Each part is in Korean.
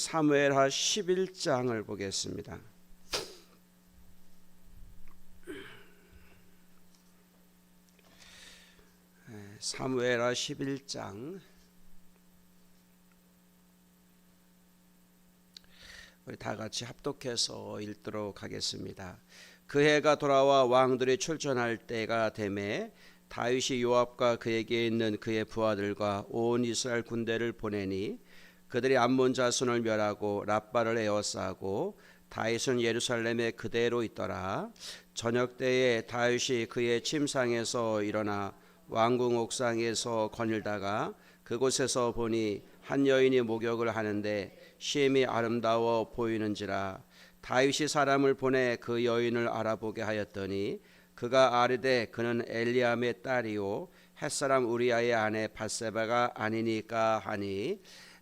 사무엘하 11장을 보겠습니다 사무엘하 11장 우리 다 같이 합독해서 읽도록 하겠습니다. 그 해가 돌아와 왕들이 출전할 때가 되매 다윗이 요압과 그에게 있는 그의 부하들과 온 이스라엘 군대를 보내니 그들이 암몬 자손을 멸하고 랍바를 에워싸고 다윗은 예루살렘에 그대로 있더라. 저녁 때에 다윗이 그의 침상에서 일어나 왕궁 옥상에서 거닐다가 그곳에서 보니 한 여인이 목욕을 하는데 심히 아름다워 보이는지라 다윗이 사람을 보내 그 여인을 알아보게 하였더니 그가 아르되 그는 엘리암의 딸이요 햇사람 우리아의 아내 바세바가 아니니까 하니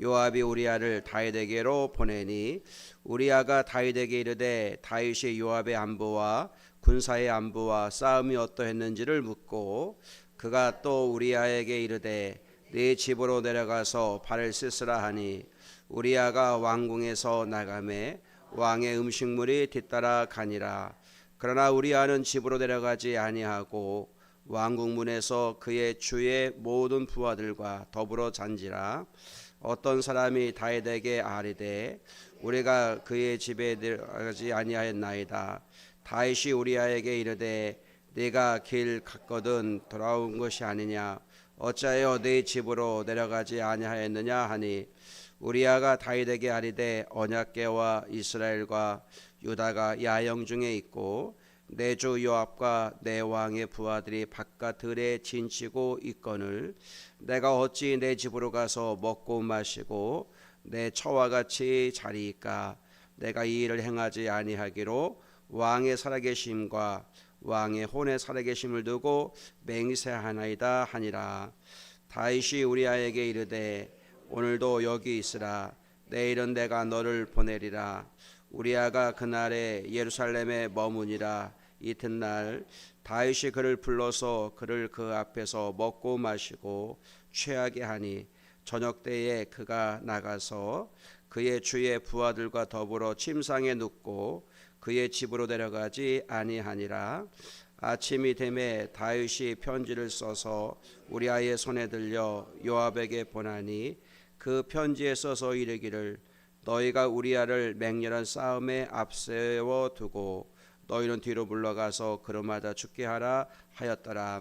요압이 우리아를 다윗에게로 보내니 우리아가 다윗에게 이르되 다윗이 요압의 안부와 군사의 안부와 싸움이 어떠했는지를 묻고 그가 또 우리아에게 이르되 네 집으로 내려가서 발을 씻으라 하니 우리아가 왕궁에서 나가매 왕의 음식물이 뒤따라 가니라. 그러나 우리아는 집으로 내려가지 아니하고 왕궁 문에서 그의 주의 모든 부하들과 더불어 잔지라 어떤 사람이 다윗에게 아리되 우리가 그의 집에 들어가지 아니하였나이다. 다윗이 우리아에게 이르되 네가 길 갔거든 돌아온 것이 아니냐? 어찌하여 네 집으로 내려가지 아니하였느냐 하니? 우리아가 다윗에게 아리되 언약궤와 이스라엘과 유다가 야영 중에 있고 내 주 요압과 내 왕의 부하들이 바깥 들에 진치고 있거늘 내가 어찌 내 집으로 가서 먹고 마시고 내 처와 같이 자리이까? 내가 이 일을 행하지 아니하기로 왕의 살아계심과 왕의 혼의 살아계심을 두고 맹세하나이다 하니라. 다윗이 우리아에게 이르되 오늘도 여기 있으라. 내일은 내가 너를 보내리라. 우리아가 그날에 예루살렘에 머무니라 이튿날 다윗이 그를 불러서 그를 그 앞에서 먹고 마시고 취하게 하니 저녁 때에 그가 나가서 그의 주의 부하들과 더불어 침상에 눕고 그의 집으로 내려가지 아니하니라. 아침이 되매 다윗이 편지를 써서 우리아의 손에 들려 요압에게 보나니 그 편지에 써서 이르기를 너희가 우리아를 맹렬한 싸움에 앞세워 두고 너희는 뒤로 물러가서 그름하다 죽게 하라 하였더라.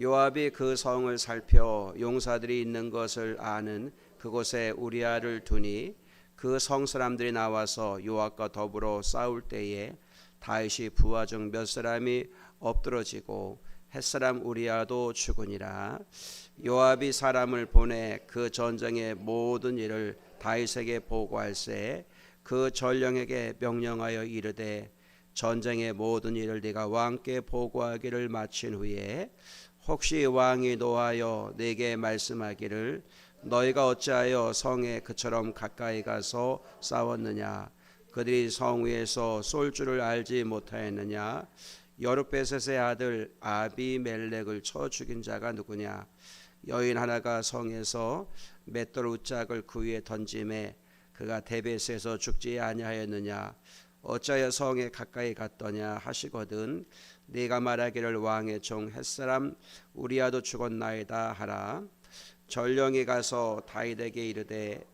요압이 그 성을 살펴 용사들이 있는 것을 아는 그곳에 우리아를 두니 그 성 사람들이 나와서 요압과 더불어 싸울 때에 다윗이 부하 중 몇 사람이 엎드러지고 햇사람 우리아도 죽으니라. 요압이 사람을 보내 그 전쟁의 모든 일을 다윗에게 보고할세 그 전령에게 명령하여 이르되 전쟁의 모든 일을 네가 왕께 보고하기를 마친 후에 혹시 왕이 노하여 네게 말씀하기를 너희가 어찌하여 성에 그처럼 가까이 가서 싸웠느냐? 그들이 성 위에서 쏠 줄을 알지 못하였느냐? 여룻베셋의 아들 아비멜렉을 쳐 죽인 자가 누구냐? 여인 하나가 성에서 맷돌 우짝을 그 위에 던짐에 그가 데베스에서 죽지 아니하였느냐 어찌하여 성에 가까이 갔더냐 하시거든 네가 말하기를 왕의 종 햇사람 우리아도 죽었나이다 하라. 전령이 가서 다윗에게 이르되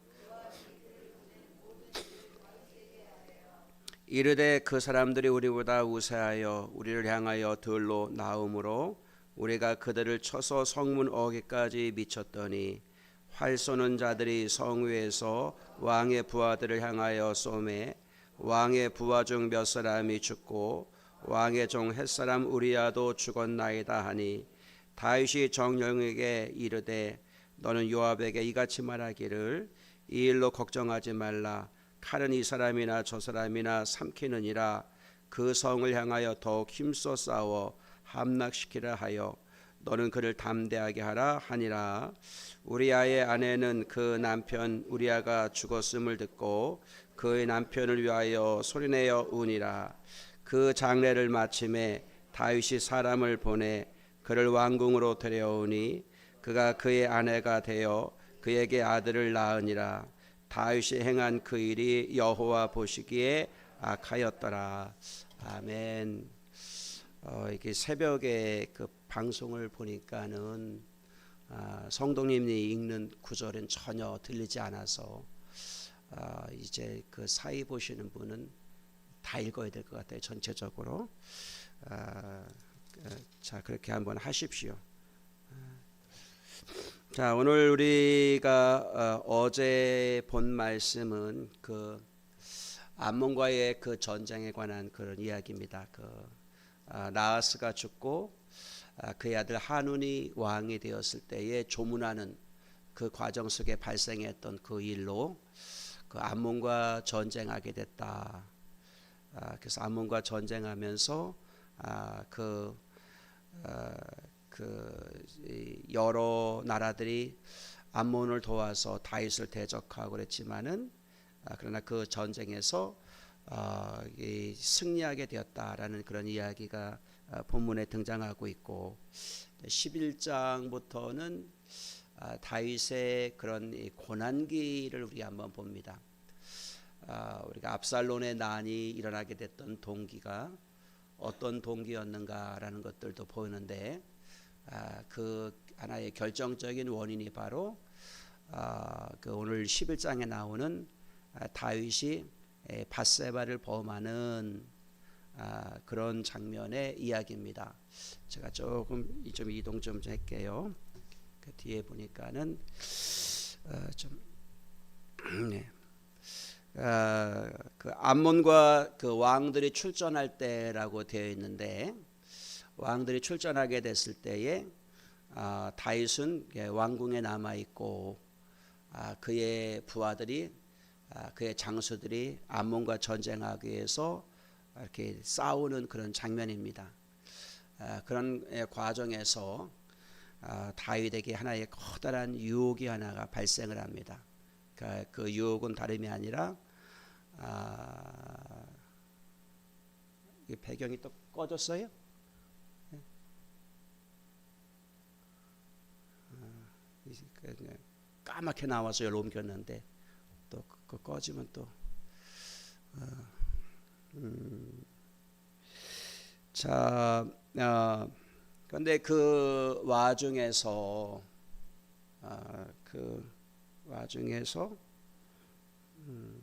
이르되 그 사람들이 우리보다 우세하여 우리를 향하여 들로 나음으로 우리가 그들을 쳐서 성문 어기까지 미쳤더니 활 쏘는 자들이 성 위에서 왕의 부하들을 향하여 쏘매 왕의 부하 중 몇 사람이 죽고 왕의 종 햇사람 우리아도 죽었나이다 하니 다윗이 정령에게 이르되 너는 요압에게 이같이 말하기를 이 일로 걱정하지 말라. 칼은 이 사람이나 저 사람이나 삼키느니라. 그 성을 향하여 더욱 힘써 싸워 함락시키라 하여 너는 그를 담대하게 하라 하니라. 우리아의 아내는 그 남편 우리아가 죽었음을 듣고 그의 남편을 위하여 소리내어 우니라. 그 장례를 마침에 다윗이 사람을 보내 그를 왕궁으로 데려오니 그가 그의 아내가 되어 그에게 아들을 낳으니라. 다윗이 행한 그 일이 여호와 보시기에 악하였더라. 아멘. 어, 이렇게 새벽에 그 방송을 보니까는 아, 성도님이 읽는 구절은 전혀 들리지 않아서 아, 이제 그 사이 보시는 분은 다 읽어야 될 것 같아요 전체적으로. 아, 자 그렇게 한번 하십시오. 자 오늘 우리가 어, 제 본 말씀은 그 암몬과의 그 전쟁에 관한 그런 이야기입니다. 그 아, 나하스가 죽고 아, 그의 아들 한운이 왕이 되었을 때에 조문하는 그 과정 속에 발생했던 그 일로 그 암몬과 전쟁하게 됐다. 아, 그래서 암몬과 전쟁하면서 그, 그 여러 나라들이 암몬을 도와서 다윗을 대적하고 그랬지만은 그러나 그 전쟁에서 어, 승리하게 되었다라는 그런 이야기가 어, 본문에 등장하고 있고 11장부터는 아, 다윗의 그런 고난기를 우리 한번 봅니다. 아, 우리가 압살론의 난이 일어나게 됐던 동기가 어떤 동기였는가라는 것들도 보이는데 아, 그 하나의 결정적인 원인이 바로 그 오늘 11장에 나오는 다윗이 바세바를 범하는 아, 그런 장면의 이야기입니다. 제가 조금 좀 이동 좀 할게요. 그 뒤에 보니까는 어, 좀 네. 어, 그 암몬과 그 왕들이 출전할 때라고 되어 있는데 왕들이 출전하게 됐을 때에 아, 다윗은 왕궁에 남아 있고 아, 그의 부하들이 아, 그의 장수들이 암몬과 전쟁하기 위해서 이렇게 싸우는 그런 장면입니다. 아, 그런 과정에서 아, 다윗에게 하나의 커다란 유혹이 하나가 발생을 합니다. 그러니까 그 유혹은 다름이 아니라 배경이 또 꺼졌어요? 네. 그 까맣게 나와서 여기 옮겼는데 그 꺼지면 또 어, 음, 자, 어, 근데 그 와중에서 어, 그 와중에서 음,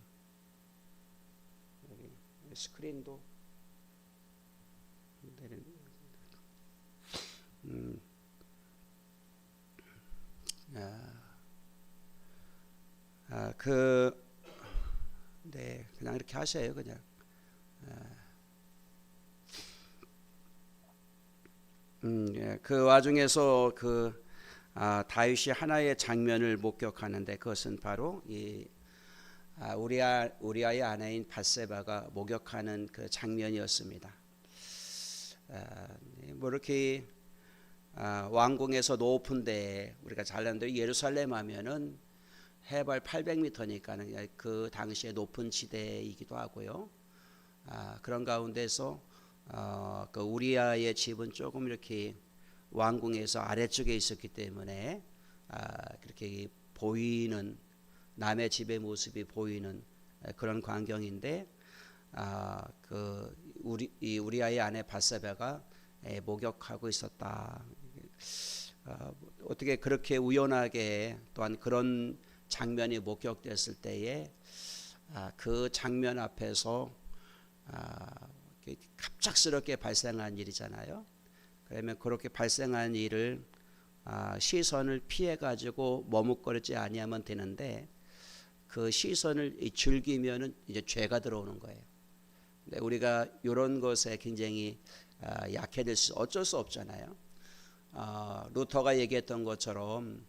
여기 스크린도 음, 아, 아, 그 네, 그냥 이렇게 하세요, 그냥. 음, 예, 그 와중에서 그 아, 다윗이 하나의 장면을 목격하는데 그것은 바로 이 아, 우리아 우리아의 아내인 바세바가 목격하는 그 장면이었습니다. 아, 뭐 이렇게 아, 왕궁에서 높은 데 우리가 잘난데 예루살렘 하면은 해발 800m니까는 그 당시에 높은 지대이기도 하고요. 아, 그런 가운데서 어, 그 우리아의 집은 조금 이렇게 왕궁에서 아래쪽에 있었기 때문에 아, 그렇게 보이는 남의 집의 모습이 보이는 그런 광경인데 아, 그 우리 이 우리아의 아내 바세바가 목욕하고 있었다. 아, 어떻게 그렇게 우연하게 또한 그런 장면이 목격됐을 때에 아, 그 장면 앞에서 아, 갑작스럽게 발생한 일이잖아요. 그러면 그렇게 발생한 일을 아, 시선을 피해 가지고 머뭇거리지 아니하면 되는데 그 시선을 즐기면은 이제 죄가 들어오는 거예요. 근데 우리가 이런 것에 굉장히 아, 약해질 수 어쩔 수 없잖아요. 아, 루터가 얘기했던 것처럼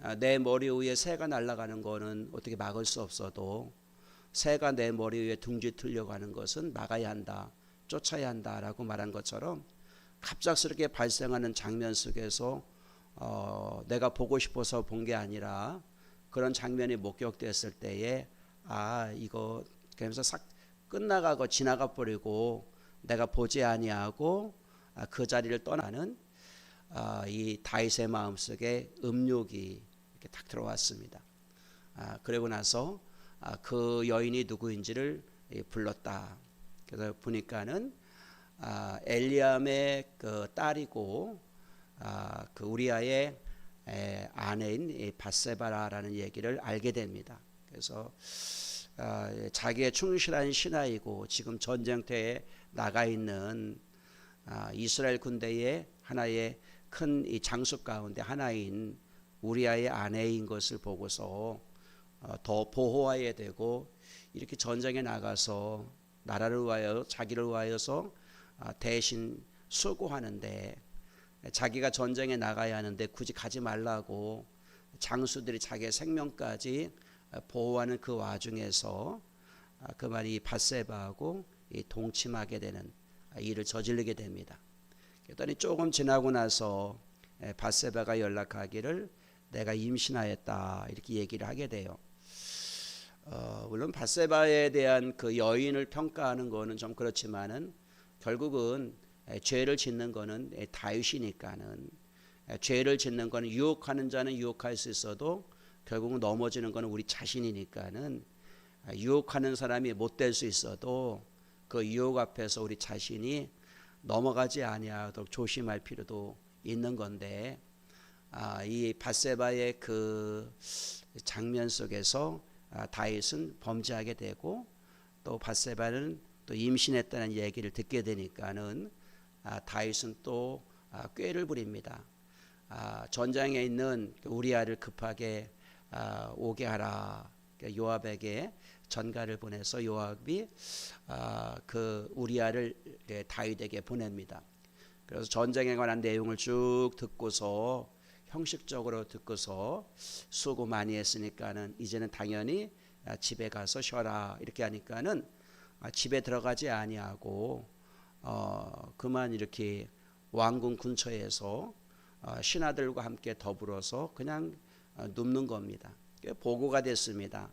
아, 내 머리 위에 새가 날아가는 거는 어떻게 막을 수 없어도 새가 내 머리 위에 둥지 틀려가는 것은 막아야 한다, 쫓아야 한다라고 말한 것처럼 갑작스럽게 발생하는 장면 속에서 어, 내가 보고 싶어서 본 게 아니라 그런 장면이 목격됐을 때에 아 이거 그러면서 싹 끝나가고 지나가 버리고 내가 보지 아니하고 아, 그 자리를 떠나는 아, 이 다윗의 마음 속에 음욕이 이렇게 딱 들어왔습니다. 아, 그리고 나서 아, 그 여인이 누구인지를 예, 불렀다. 그래서 보니까는 아, 엘리암의 그 딸이고 아, 그 우리아의 에, 아내인 바세바라라는 얘기를 알게 됩니다. 그래서 아, 자기의 충실한 신하이고 지금 전쟁터에 나가 있는 아, 이스라엘 군대의 하나의 큰 이 장수 가운데 하나인 우리아의 아내인 것을 보고서 어, 더 보호해야 되고 이렇게 전쟁에 나가서 나라를 위하여 자기를 위하여서 아, 대신 수고하는데 자기가 전쟁에 나가야 하는데 굳이 가지 말라고 장수들이 자기의 생명까지 보호하는 그 와중에서 아, 그 말이 바세바하고 동침하게 되는 일을 저지르게 됩니다. 그랬더니 조금 지나고 나서 바세바가 연락하기를 내가 임신하였다 이렇게 얘기를 하게 돼요. 어, 물론 바세바에 대한 그 여인을 평가하는 거는 좀 그렇지만은 결국은 죄를 짓는 거는 다윗이니까는 죄를 짓는 거는 유혹하는 자는 유혹할 수 있어도 결국은 넘어지는 거는 우리 자신이니까는 유혹하는 사람이 못 될 수 있어도 그 유혹 앞에서 우리 자신이 넘어가지 아니하도록 조심할 필요도 있는 건데 아, 이 바세바의 그 장면 속에서 아, 다윗은 범죄하게 되고 또 바세바는 또 임신했다는 얘기를 듣게 되니까는 아, 다윗은 또 아, 꾀를 부립니다. 아, 전장에 있는 그 우리아를 급하게 아, 오게 하라. 그러니까 요압에게 전가를 보내서 요압이 아, 그 우리아를 예, 다윗에게 보냅니다. 그래서 전쟁에 관한 내용을 쭉 듣고서 형식적으로 듣고서 수고 많이 했으니까는 이제는 당연히 아, 집에 가서 쉬어라 이렇게 하니까는 아, 집에 들어가지 아니하고 어, 그만 이렇게 왕궁 근처에서 어, 신하들과 함께 더불어서 그냥 어, 눕는 겁니다. 보고가 됐습니다.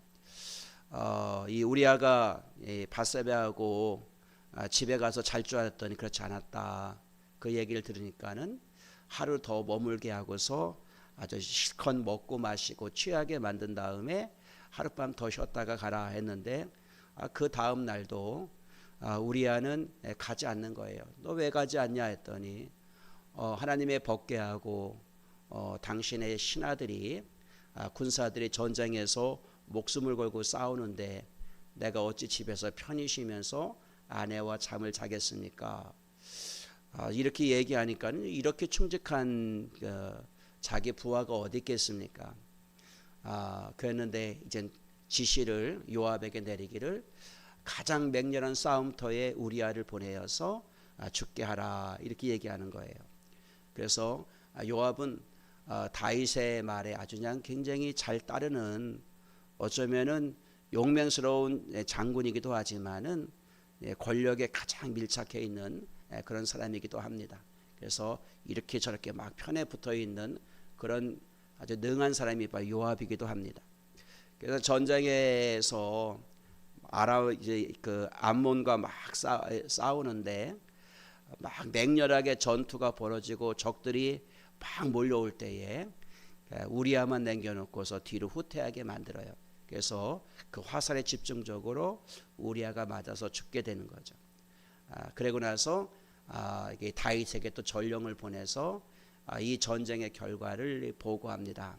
어, 이 우리아가 바세베하고 아, 집에 가서 잘 줄 알았더니 그렇지 않았다. 그 얘기를 들으니까는 하루 더 머물게 하고서 아주 실컷 먹고 마시고 취하게 만든 다음에 하룻밤 더 쉬었다가 가라 했는데 아, 그 다음 날도 아, 우리아는 가지 않는 거예요. 너 왜 가지 않냐 했더니 어, 하나님의 법궤하고 어, 당신의 신하들이 아, 군사들이 전쟁에서 목숨을 걸고 싸우는데 내가 어찌 집에서 편히 쉬면서 아내와 잠을 자겠습니까? 아, 이렇게 얘기하니까 이렇게 충직한 그, 자기 부하가 어디 있겠습니까? 아, 그랬는데 이제 지시를 요압에게 내리기를 가장 맹렬한 싸움터에 우리아를 보내어서 아, 죽게 하라 이렇게 얘기하는 거예요. 그래서 아, 요압은 어, 다윗의 말에 아주 그냥 굉장히 잘 따르는 어쩌면은 용맹스러운 예, 장군이기도 하지만은 예, 권력에 가장 밀착해 있는 예, 그런 사람이기도 합니다. 그래서 이렇게 저렇게 막 편에 붙어 있는 그런 아주 능한 사람이 바로 요압이기도 합니다. 그래서 전쟁에서 아라 이제 그 암몬과 막 싸, 싸우는데 막 맹렬하게 전투가 벌어지고 적들이 막 몰려올 때에 우리아만 남겨놓고서 뒤로 후퇴하게 만들어요. 그래서 그 화살에 집중적으로 우리아가 맞아서 죽게 되는 거죠. 아, 그리고 나서 아, 이게 다윗에게 또 전령을 보내서 아, 이 전쟁의 결과를 보고합니다.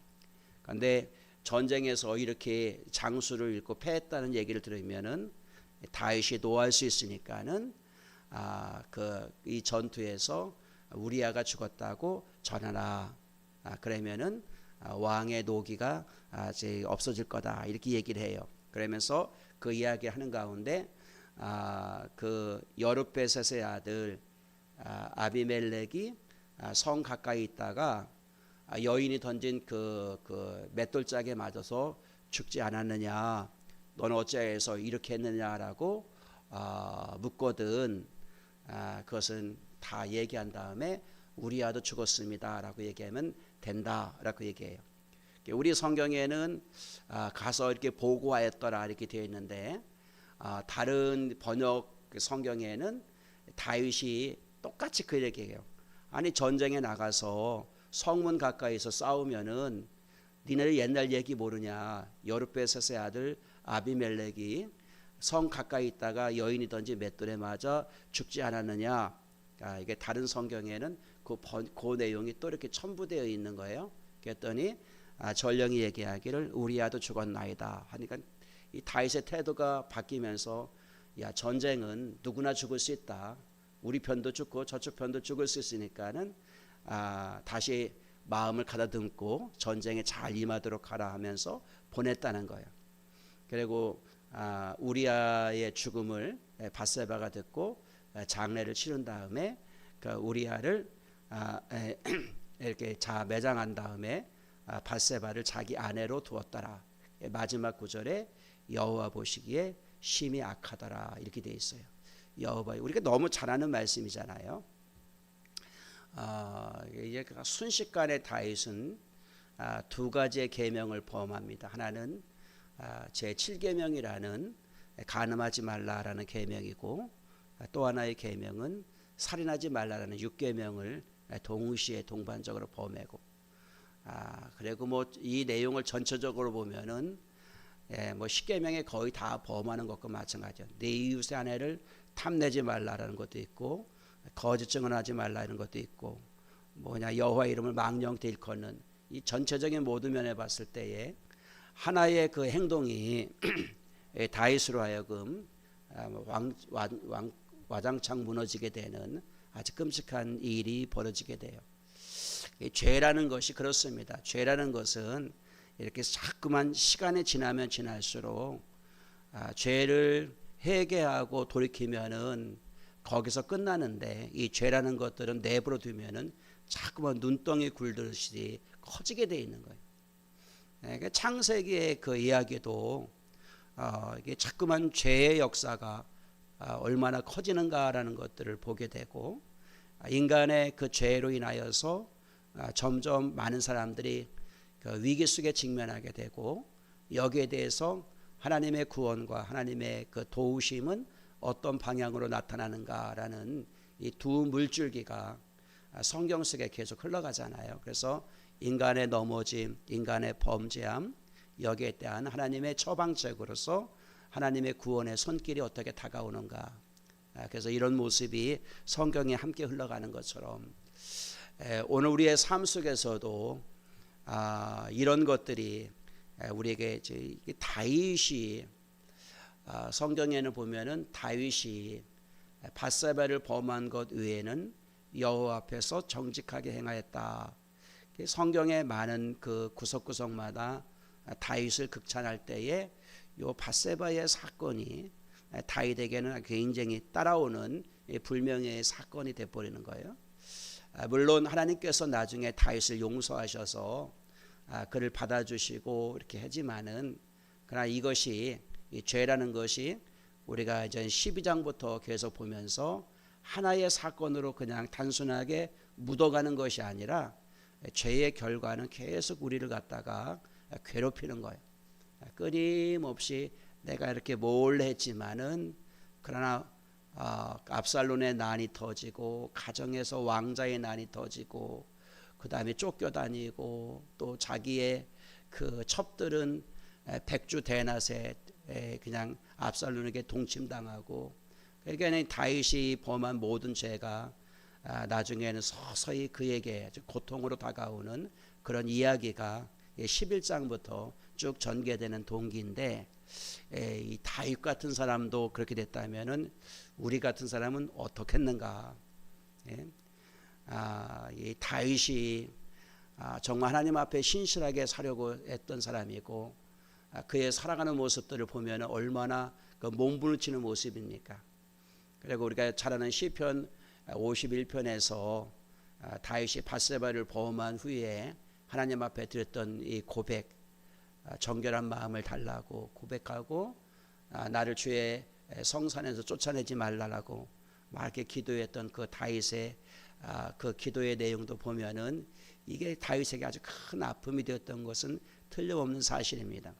그런데 전쟁에서 이렇게 장수를 잃고 패했다는 얘기를 들으면은 다윗이 노할 수 있으니까는 아, 그 이 전투에서 우리아가 죽었다고 전하라. 아, 그러면은 아, 왕의 노기가 아, 이제 없어질 거다 이렇게 얘기를 해요. 그러면서 그 이야기 하는 가운데 아, 그 여룻베셋의 아들 아, 아비멜렉이 아, 성 가까이 있다가 아, 여인이 던진 그, 그 맷돌짝에 맞아서 죽지 않았느냐 너는 어찌해서 이렇게 했느냐라고 아, 묻거든 아, 그것은 다 얘기한 다음에 우리 아도 죽었습니다라고 얘기하면 된다라고 얘기해요. 우리 성경에는 아, 가서 이렇게 보고하였더라 이렇게 되어 있는데 아, 다른 번역 성경에는 다윗이 똑같이 그 얘기해요. 아니 전쟁에 나가서 성문 가까이서 싸우면은 니네 옛날 얘기 모르냐? 여룻베셋의 아들 아비멜렉이 성 가까이 있다가 여인이 던진 맷돌에 맞아 죽지 않았느냐? 아, 이게 다른 성경에는 그, 번, 그 내용이 또 이렇게 첨부되어 있는 거예요. 그랬더니 아, 전령이 얘기하기를 우리아도 죽었나이다 하니까 이 다윗의 태도가 바뀌면서 야 전쟁은 누구나 죽을 수 있다. 우리 편도 죽고 저쪽 편도 죽을 수 있으니까는 아, 다시 마음을 가다듬고 전쟁에 잘 임하도록 하라 하면서 보냈다는 거예요. 그리고 아, 우리아의 죽음을 바세바가 듣고 장례를 치른 다음에 그 우리아를 아, 에, 이렇게 자 매장한 다음에 아, 바세바를 자기 아내로 두었더라. 마지막 구절에 여호와 보시기에 심히 악하더라 이렇게 돼 있어요. 여호와 우리가 너무 잘 아는 말씀이잖아요. 아, 이제 그 순식간에 다윗은 아, 두 가지의 계명을 범합니다. 하나는 아, 제 7계명이라는 간음하지 말라라는 계명이고 아, 또 하나의 계명은 살인하지 말라라는 6계명을 동시에 동반적으로 범하고 아, 그리고 뭐 이 내용을 전체적으로 보면은 예, 뭐 10계명에 거의 다 범하는 것과 마찬가지죠. 내 이웃의 아내를 탐내지 말라라는 것도 있고 거짓 증언하지 말라 이런 것도 있고 뭐냐 여호와 이름을 망령되 일컫는 이 전체적인 모든 면에 봤을 때에 하나의 그 행동이 다윗으로 하여금 아, 뭐 왕, 왕, 왕, 와장창 무너지게 되는 아주 끔찍한 일이 벌어지게 돼요. 죄라는 것이 그렇습니다. 죄라는 것은 이렇게 자꾸만 시간이 지나면 지날수록 아, 죄를 회개하고 돌이키면은 거기서 끝나는데 이 죄라는 것들은 내버려 두면은 자꾸만 눈덩이 굴듯이 커지게 돼 있는 거예요. 네, 창세기의 그 이야기도 어, 이게 자꾸만 죄의 역사가 아, 얼마나 커지는가라는 것들을 보게 되고 아, 인간의 그 죄로 인하여서 아, 점점 많은 사람들이 그 위기 속에 직면하게 되고 여기에 대해서 하나님의 구원과 하나님의 그 도우심은 어떤 방향으로 나타나는가라는 이 두 물줄기가 성경 속에 계속 흘러가잖아요. 그래서 인간의 넘어짐, 인간의 범죄함 여기에 대한 하나님의 처방책으로서 하나님의 구원의 손길이 어떻게 다가오는가. 그래서 이런 모습이 성경에 함께 흘러가는 것처럼 오늘 우리의 삶 속에서도 아, 이런 것들이 우리에게 다윗이 아, 성경에는 보면은 다윗이 바세바를 범한 것 외에는 여호와 앞에서 정직하게 행하였다. 성경의 많은 그 구석구석마다 다윗을 극찬할 때에 요 바세바의 사건이 다윗에게는 굉장히 따라오는 불명예의 사건이 돼버리는 거예요. 아, 물론 하나님께서 나중에 다윗을 용서하셔서 아, 그를 받아주시고 이렇게 하지만은 그러나 이것이 이 죄라는 것이 우리가 이제 12장부터 계속 보면서 하나의 사건으로 그냥 단순하게 묻어가는 것이 아니라 죄의 결과는 계속 우리를 갖다가 괴롭히는 거예요. 끊임없이 내가 이렇게 몰래 했지만은 그러나 어, 압살론의 난이 터지고 가정에서 왕자의 난이 터지고 그 다음에 쫓겨다니고 또 자기의 그 첩들은 백주 대낮에 그냥 압살론에게 동침당하고 그러니까 다윗이 범한 모든 죄가 아, 나중에는 서서히 그에게 고통으로 다가오는 그런 이야기가 11장부터 쭉 전개되는 동기인데 이 다윗 같은 사람도 그렇게 됐다면은 우리 같은 사람은 어떻겠는가? 예? 아, 이 다윗이 아, 정말 하나님 앞에 신실하게 사려고 했던 사람이고 아, 그의 살아가는 모습들을 보면 얼마나 그 몸부림치는 모습입니까? 그리고 우리가 잘 아는 시편 51편에서 아, 다윗이 바세바를 범한 후에 하나님 앞에 드렸던 이 고백, 아, 정결한 마음을 달라고 고백하고 아, 나를 주의 성산에서 쫓아내지 말라라고 막 이렇게 기도했던 그 다윗의 그 기도의 내용도 보면은 이게 다윗에게 아주 큰 아픔이 되었던 것은 틀림없는 사실입니다.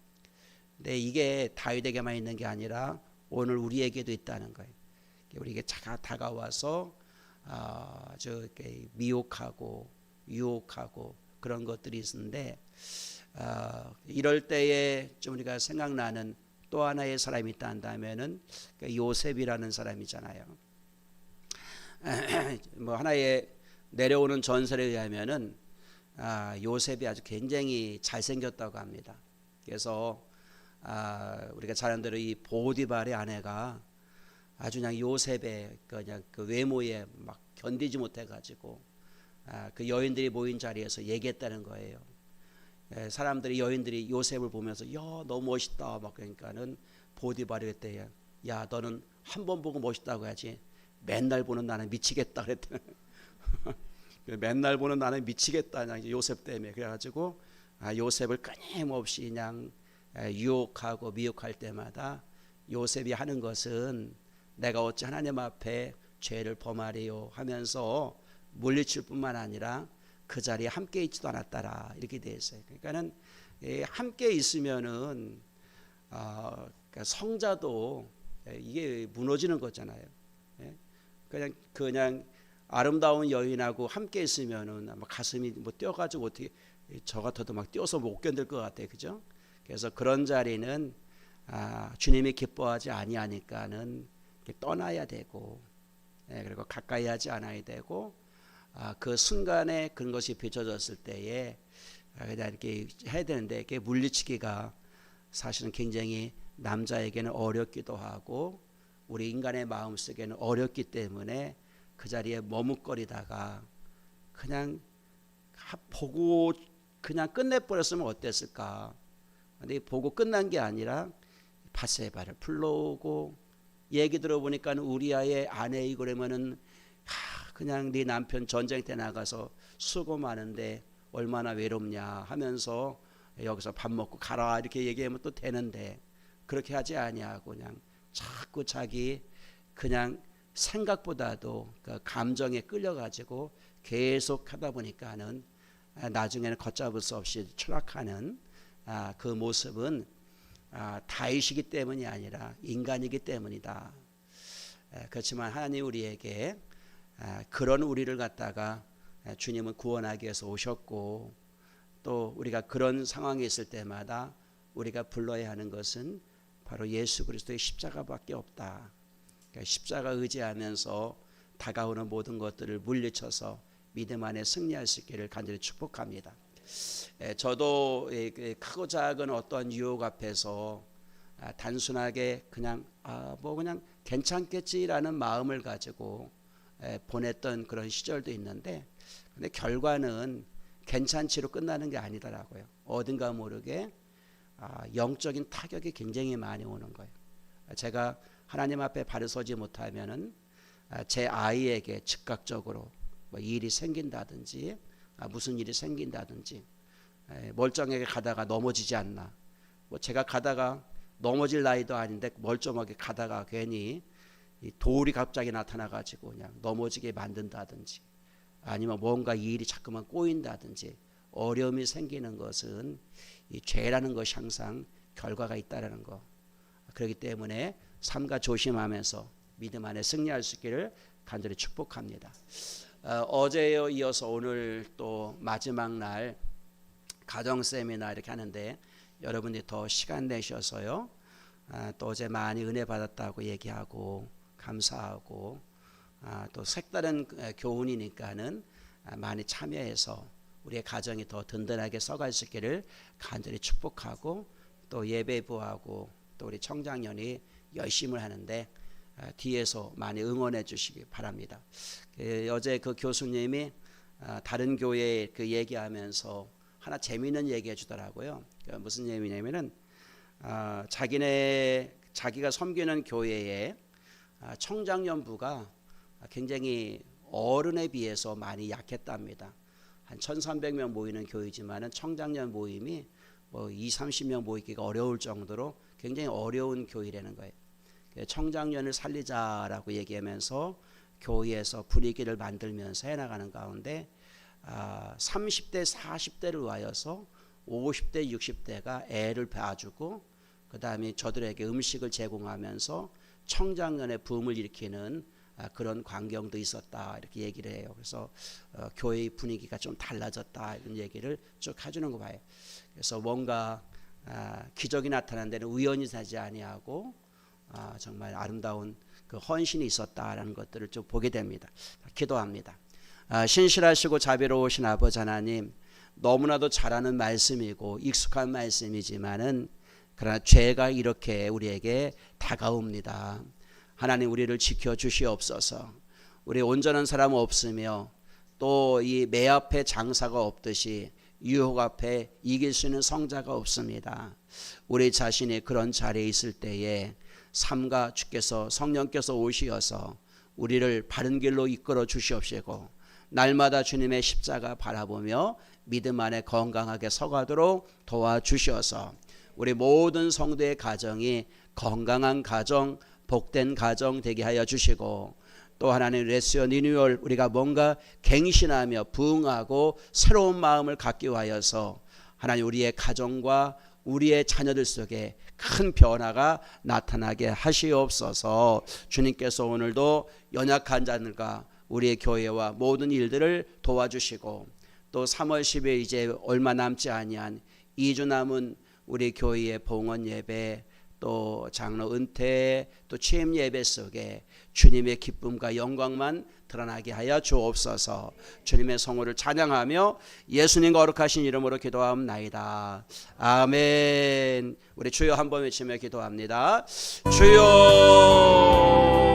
근데 이게 다윗에게만 있는 게 아니라 오늘 우리에게도 있다는 거예요. 우리에게 다가와서 아, 저 미혹하고 유혹하고 그런 것들이 있는데 아, 이럴 때에 좀 우리가 생각나는 또 하나의 사람이 있다 한다면은 그 요셉이라는 사람이잖아요. 뭐 하나의 내려오는 전설에 의하면은 아, 요셉이 아주 굉장히 잘생겼다고 합니다. 그래서 아, 우리가 잘 아는 대로 이 보디발의 아내가 아주 그냥 요셉의 그냥 그 외모에 막 견디지 못해 가지고 아, 그 여인들이 모인 자리에서 얘기했다는 거예요. 예, 사람들이 여인들이 요셉을 보면서 야 너무 멋있다 막 그러니까는 보디발이 그때 야 너는 한 번 보고 멋있다고 해야지 맨날 보는 나는 미치겠다 그랬대. 맨날 보는 나는 미치겠다 그냥 요셉 때문에 그래가지고 아, 요셉을 끊임없이 그냥 유혹하고 미혹할 때마다 요셉이 하는 것은 내가 어찌 하나님 앞에 죄를 범하리요 하면서 물리칠 뿐만 아니라 그 자리에 함께 있지도 않았다라 이렇게 돼 있어요. 그러니까는 함께 있으면은 어, 성자도 이게 무너지는 거잖아요. 예? 그냥 그냥 아름다운 여인하고 함께 있으면은 아마 가슴이 뭐 뛰어가지고 어떻게 저 같아도 막 뛰어서 못 견딜 것 같아요, 그죠? 그래서 그런 자리는 아, 주님이 기뻐하지 아니하니까는 떠나야 되고 예, 그리고 가까이 하지 않아야 되고 아, 그 순간에 그런 것이 비춰졌을 때에 아, 그냥 이렇게 해야 되는데 이렇게 물리치기가 사실은 굉장히 남자에게는 어렵기도 하고 우리 인간의 마음속에는 어렵기 때문에 그 자리에 머뭇거리다가 그냥 보고 그냥 끝내버렸으면 어땠을까? 근데 보고 끝난 게 아니라 바세바를 불러오고 얘기 들어보니까 우리아의 아내이 그러면은 그냥 네 남편 전쟁 때 나가서 수고 많은데 얼마나 외롭냐 하면서 여기서 밥 먹고 가라 이렇게 얘기하면 또 되는데 그렇게 하지 아니하고 그냥 자꾸 자기 그냥 생각보다도 그 감정에 끌려가지고 계속 하다 보니까는 나중에는 걷잡을 수 없이 추락하는 아, 그 모습은 아, 다이시기 때문이 아니라 인간이기 때문이다. 그렇지만 하나님 우리에게 아, 그런 우리를 갖다가 주님은 구원하기 위해서 오셨고 또 우리가 그런 상황에 있을 때마다 우리가 불러야 하는 것은 바로 예수 그리스도의 십자가밖에 없다. 그러니까 십자가 의지하면서 다가오는 모든 것들을 물리쳐서 믿음 안에 승리할 수 있기를 간절히 축복합니다. 저도 그 크고 작은 어떤 유혹 앞에서 아, 단순하게 그냥 아, 뭐 그냥 괜찮겠지라는 마음을 가지고 보냈던 그런 시절도 있는데 근데 결과는 괜찮지로 끝나는 게 아니더라고요. 어딘가 모르게 아, 영적인 타격이 굉장히 많이 오는 거예요. 제가 하나님 앞에 발을 서지 못하면은 아, 제 아이에게 즉각적으로 뭐 일이 생긴다든지 아, 무슨 일이 생긴다든지 에, 멀쩡하게 가다가 넘어지지 않나. 뭐 제가 가다가 넘어질 나이도 아닌데 멀쩡하게 가다가 괜히 이 돌이 갑자기 나타나가지고 그냥 넘어지게 만든다든지 아니면 뭔가 이 일이 자꾸만 꼬인다든지 어려움이 생기는 것은 이 죄라는 것이 항상 결과가 있다라는 거. 그렇기 때문에 삼가 조심하면서 믿음 안에 승리할 수 있기를 간절히 축복합니다. 어, 제에 이어서 오늘 또 마지막 날 가정 세미나 이렇게 하는데 여러분이 더 시간 내셔서요. 아, 또 어제 많이 은혜 받았다고 얘기하고 감사하고 아, 또 색다른 에, 교훈이니까는 아, 많이 참여해서 우리의 가정이 더 든든하게 써갈 수 있기를 간절히 축복하고 또 예배부하고 또 우리 청장년이 열심을 하는데 아, 뒤에서 많이 응원해 주시기 바랍니다. 그, 어제 그 교수님이 아, 다른 교회 그 얘기하면서 하나 재미있는 얘기해 주더라고요. 그 무슨 얘기냐면은 아, 자기네 자기가 섬기는 교회에 아, 청장년부가 굉장히 어른에 비해서 많이 약했답니다. 한 1,300명 모이는 교회지만은 청장년 모임이 뭐 2, 30명 모이기가 어려울 정도로 굉장히 어려운 교회라는 거예요. 그 청장년을 살리자라고 얘기하면서 교회에서 분위기를 만들면서 해나가는 가운데 아, 30대, 40대를 와여서 50대, 60대가 애를 봐주고 그 다음에 저들에게 음식을 제공하면서 청장년의 붐을 일으키는 아, 그런 광경도 있었다 이렇게 얘기를 해요. 그래서 어, 교회의 분위기가 좀 달라졌다 이런 얘기를 쭉 해주는 거 봐요. 그래서 뭔가 아, 기적이 나타난 데는 우연히 사지 아니하고 아, 정말 아름다운 그 헌신이 있었다라는 것들을 좀 보게 됩니다. 기도합니다. 아, 신실하시고 자비로우신 아버지 하나님 너무나도 잘하는 말씀이고 익숙한 말씀이지만은 그러나 죄가 이렇게 우리에게 다가옵니다. 하나님 우리를 지켜 주시옵소서. 우리 온전한 사람 없으며 또 이 매 앞에 장사가 없듯이 유혹 앞에 이길 수 있는 성자가 없습니다. 우리 자신이 그런 자리에 있을 때에 삼가 주께서 성령께서 오시어서 우리를 바른 길로 이끌어 주시옵시고 날마다 주님의 십자가 바라보며 믿음 안에 건강하게 서가도록 도와주셔서 우리 모든 성도의 가정이 건강한 가정, 복된 가정 되게 하여 주시고 또 하나님 레스어 리뉴얼 우리가 뭔가 갱신하며 부응하고 새로운 마음을 갖기 하여서 하나님 우리의 가정과 우리의 자녀들 속에 큰 변화가 나타나게 하시옵소서. 주님께서 오늘도 연약한 자들과 우리의 교회와 모든 일들을 도와주시고 또 3월 10일 이제 얼마 남지 아니한 2주 남은 우리 교회의 봉헌 예배 또 장로 은퇴 또 취임 예배 속에 주님의 기쁨과 영광만 드러나게 하여 주옵소서. 주님의 성호를 찬양하며 예수님 거룩하신 이름으로 기도하옵나이다. 아멘. 우리 주여 한번 외치며 기도합니다. 주여